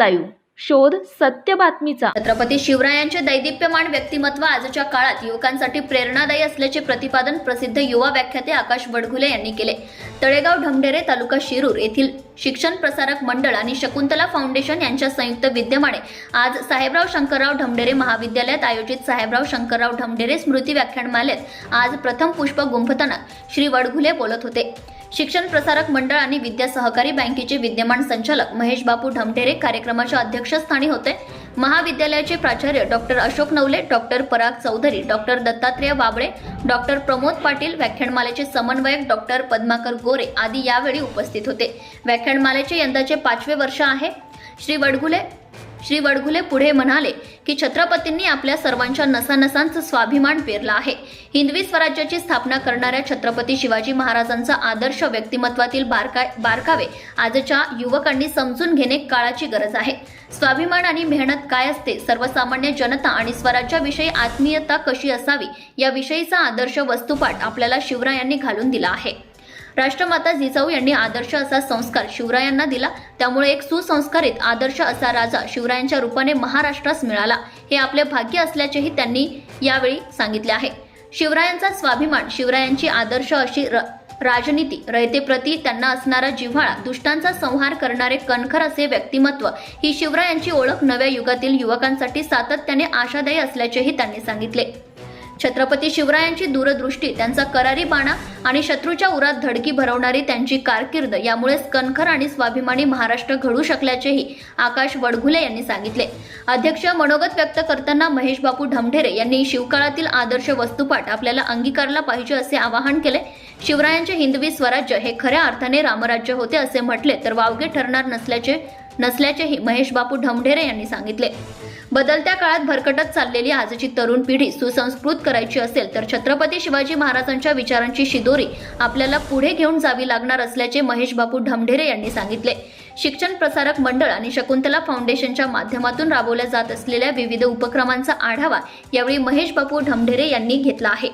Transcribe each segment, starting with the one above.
Live. शोध सत्य बातमीचा. छत्रपती शिवरायांचे दैदिप्यमान व्यक्तिमत्व आजच्या काळात युवकांसाठी प्रेरणादायी असल्याचे प्रतिपादन प्रसिद्ध युवा व्याख्याते आकाश बडगुले यांनी केले. तळेगाव ढमढेरे तालुका शिरूर येथील शिक्षण प्रसारक मंडळ आणि शकुंतला फाउंडेशन यांच्या संयुक्त विद्यमाने आज साहेबराव शंकरराव ढमढेरे महाविद्यालयात आयोजित साहेबराव शंकरराव ढमढेरे स्मृती व्याख्यानमालेत आज प्रथम पुष्प गुंफताना श्री वडघुले बोलत होते. शिक्षण प्रसारक मंडळ आणि विद्या सहकारी बँकेचे विद्यमान संचालक महेश बापू ढमढेरे कार्यक्रमाच्या अध्यक्षस्थानी होते. महाविद्यालयाचे प्राचार्य doctor Ashok Navale doctor Parag Chaudhari doctor Dattatreya Bable doctor Pramod Patil व्याख्यानमालेचे समन्वयक डॉक्टर पद्माकर गोरे आदी यावेळी उपस्थित होते. व्याख्यानमालेचे यंदाचे पाचवे वर्ष आहे. श्री वडगुले श्री वडघुले पुढे म्हणाले की छत्रपतींनी आपल्या सर्वांच्या नसानसांचं स्वाभिमान पेरला आहे. हिंदवी स्वराज्याची स्थापना करणाऱ्या छत्रपती शिवाजी महाराजांचा आदर्श व्यक्तिमत्वातील बारका बारकावे आजच्या युवकांनी समजून घेणे काळाची गरज आहे. स्वाभिमान आणि मेहनत काय असते? सर्वसामान्य जनता आणि स्वराज्याविषयी आत्मीयता कशी असावी? याविषयीचा आदर्श वस्तुपाठ आपल्याला शिवरायांनी घालून दिला आहे. राष्ट्रमाता जिजाऊ यांनी आदर्श असा संस्कार शिवरायांना दिला. त्यामुळे एक सुसंस्कारित आदर्श असा राजा शिवरायांच्या रूपाने महाराष्ट्रास मिळाला. हे आपले भाग्य असल्याचेही त्यांनी यावेळी सांगितले आहे. शिवरायांचा स्वाभिमान शिवरायांची आदर्श अशी र राजनीती रयतेप्रती त्यांना असणारा जिव्हाळा दुष्टांचा संहार करणारे कणखर असे व्यक्तिमत्व ही शिवरायांची ओळख नव्या युगातील युवकांसाठी सातत्याने आशादायी असल्याचेही त्यांनी सांगितले. छत्रपती शिवरायांची दूरदृष्टी त्यांचा करारी बाणा आणि शत्रूच्या उरात धडकी भरवणारी त्यांची कारकीर्द यामुळेच कणखर आणि स्वाभिमानी महाराष्ट्र घडू शकल्याचेही आकाश वडघुले यांनी सांगितले. अध्यक्ष मनोगत व्यक्त करताना महेश बापू ढमढेरे यांनी शिवकाळातील आदर्श वस्तुपाठ आपल्याला अंगीकारला पाहिजे असे आवाहन केले. शिवरायांचे हिंदवी स्वराज्य हे खऱ्या अर्थाने रामराज्य होते असे म्हटले तर वावगे ठरणार नसल्याचे नसल्याचेही महेश बापू ढमढेरे यांनी सांगितले. बदलत्या काळात भरकटत चाललेली आजची तरुण पिढी सुसंस्कृत करायची असेल तर छत्रपती शिवाजी महाराजांच्या विचारांची शिदोरी आपल्याला पुढे घेऊन जावी लागणार असल्याचे महेश बापू ढमढेरे यांनी सांगितले. शिक्षण प्रसारक मंडळ आणि शकुंतला फाउंडेशनच्या माध्यमातून राबवल्या जात असलेल्या विविध उपक्रमांचा आढावा यावेळी महेश बापू ढमढेरे यांनी घेतला आहे.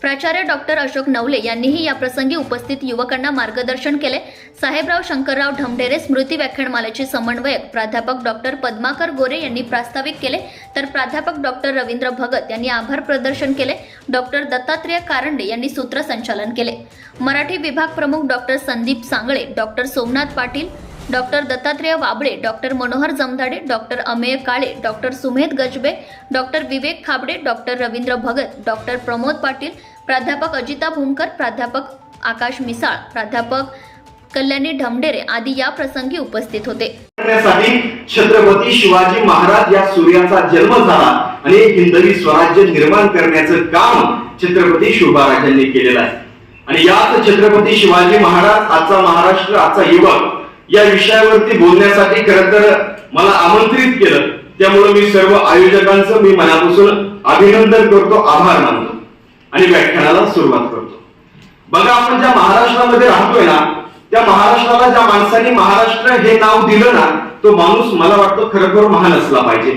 प्राचार्य डॉक्टर अशोक नवले यांनीही या प्रसंगी उपस्थित युवकांना मार्गदर्शन केले. साहेबराव शंकरराव ढमढेरे स्मृती व्याख्यानमालेचे समन्वयक प्राध्यापक डॉक्टर पद्माकर गोरे यांनी प्रास्ताविक केले. तर प्राध्यापक डॉक्टर रवींद्र भगत यांनी आभार प्रदर्शन केले. डॉक्टर दत्तात्रेय कारंडे यांनी सूत्रसंचालन केले. मराठी विभाग प्रमुख doctor Sandeep Sangle doctor Somnath Patil doctor Dattatreya Wable doctor Manohar Jamdhade doctor Amey Kale doctor Sumedh Gajbe doctor Vivek Khabde doctor Ravindra Bhagat doctor Pramod Patil प्राध्यापक अजिता भूमकर प्राध्यापक आकाश मिसाळ प्राध्यापक कल्याणी ढमडेरे आदी या प्रसंगी उपस्थित होते. छत्रपती शिवाजी महाराज या सूर्याचा जन्म झाला आणि हिंदवी स्वराज्य निर्माण करण्याचं काम छत्रपती शिवबाराजांनी केलेलं आहे. आणि याच छत्रपती शिवाजी महाराज आजचा महाराष्ट्र आजचा युवक या विषयावरती बोलण्यासाठी खरं तर मला आमंत्रित केलं. त्यामुळे मी सर्व आयोजकांचं मी मनापासून अभिनंदन करतो आभार मानतो आणि व्याख्यानाला सुरुवात करतो. बघा आपण ज्या महाराष्ट्रामध्ये राहतोय ना त्या महाराष्ट्राला ज्या माणसाने महाराष्ट्र हे नाव दिलं ना तो माणूस मला वाटतो खरोखर महान असला पाहिजे.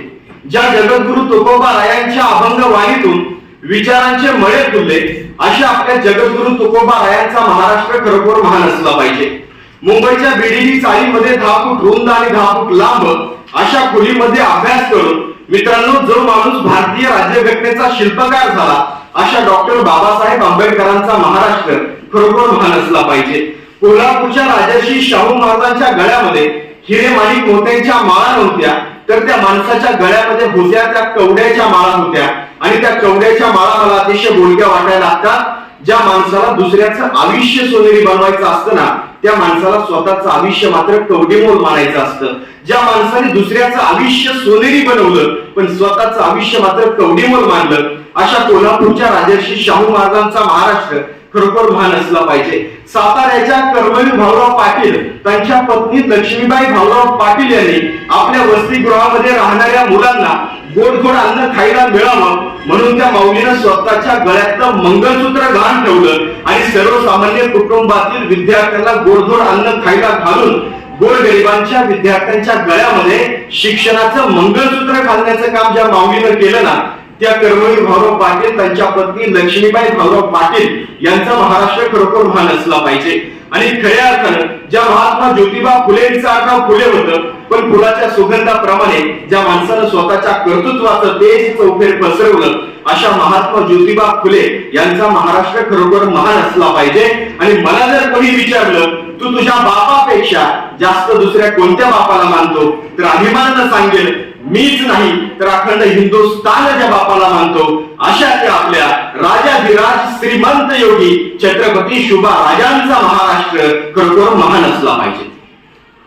ज्या जगद्गुरु तुकोबा रायांच्या अभंग वाणीतून विचारांचे मळे फुलले अशा आपल्या जगद्गुरु तुकोबा रायांचा महाराष्ट्र खरोखर महान असला पाहिजे. मुंबईच्या बीडीडी चाळीमध्ये दहा फूट रुंद आणि दहा फूट लांब अशा खोलीमध्ये अभ्यास करून मित्रांनो जो माणूस भारतीय राज्यघटनेचा शिल्पकार झाला अशा डॉक्टर बाबासाहेब आंबेडकरांचा महाराष्ट्र खरोखर महान असला पाहिजे. कोल्हापूरच्या राजाशी शाहू महाराजांच्या गळ्यामध्ये हिरे माणिक मोत्यांच्या माळा नव्हत्या तर त्या माणसाच्या गळ्यामध्ये होत्या त्या कवड्याच्या माळा होत्या. आणि त्या कवड्याच्या माळा मला अतिशय बोलक्या वाटायला लागतात. ज्या माणसाला दुसऱ्याचं आयुष्य सोनेरी बनवायचं असतं ना त्या माणसाला स्वतःचं आयुष्य मात्र कवडेमोल मानायचं असतं. ज्या माणसाने दुसऱ्याचं आयुष्य सोनेरी बनवलं पण स्वतःचं आयुष्य मात्र कवडेमोल मानलं अशा कोल्हापूरच्या राजर्षी शाहू महाराजांचा महाराष्ट्र खरोखर महान असला पाहिजे. साताऱ्याच्या कर्मवीर भाऊराव पाटील त्यांच्या पत्नी लक्ष्मीबाई भाऊराव पाटील यांनी आपल्या वसतिगृहामध्ये राहणाऱ्या मुलांना गोड गोड अन्न खायला मिळावं म्हणून त्या माऊलीनं स्वतःच्या गळ्यातलं मंगळसूत्र गहाण ठेवलं आणि सर्वसामान्य कुटुंबातील विद्यार्थ्यांना गोडधोड अन्न खायला घालून गोरगरिबांच्या विद्यार्थ्यांच्या गळ्यामध्ये शिक्षणाचं मंगळसूत्र घालण्याचं काम ज्या माऊलीनं केलं ना त्या कर्मवीर भाऊराव पाटील त्यांच्या पत्नी लक्ष्मीबाई भाऊराव पाटील यांचा महाराष्ट्र खरोखर महान असला पाहिजे. आणि खऱ्या अर्थानं ज्या महात्मा ज्योतिबा फुलेंचं आता फुले होतं पण फुलाच्या सुगंधाप्रमाणे ज्या माणसानं स्वतःच्या कर्तृत्वाचं तेज चौफेर पसरवलं अशा महात्मा ज्योतिबा फुले यांचा महाराष्ट्र खरोखर महान असला पाहिजे. आणि मला जर कोणी विचारलं तू तुझ्या बापापेक्षा जास्त दुसऱ्या कोणत्या बापाला मानतो? तर अभिमानानं सांगेल मीच नाही तर अखंड हिंदुस्थान ज्या बापाला मानतो अशा त्या आपल्या राजाधिराज श्रीमंत योगी छत्रपती शुभा राजांचा महाराष्ट्र खरोखर महान असला पाहिजे.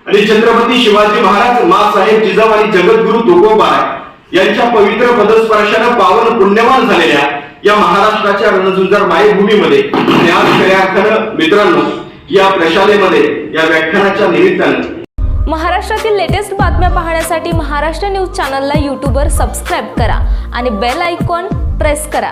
आणि छत्रपती शिवाजी महाराज मासाहेब आणि जगद्गुरु तुकोबा यांच्या पवित्र पदस्पर्शानं पावन पुण्यवान झालेल्या या महाराष्ट्राच्या रणझुंजार मायभूमीमध्ये आणि आज खऱ्या अर्थानं मित्रांनो या प्रशालेमध्ये या व्याख्यानाच्या निमित्तानं. महाराष्ट्रातील लेटेस्ट बातम्या पाहण्यासाठी महाराष्ट्र न्यूज चॅनलला यूट्यूबवर सबस्क्राईब करा आणि बेल आयकॉन प्रेस करा.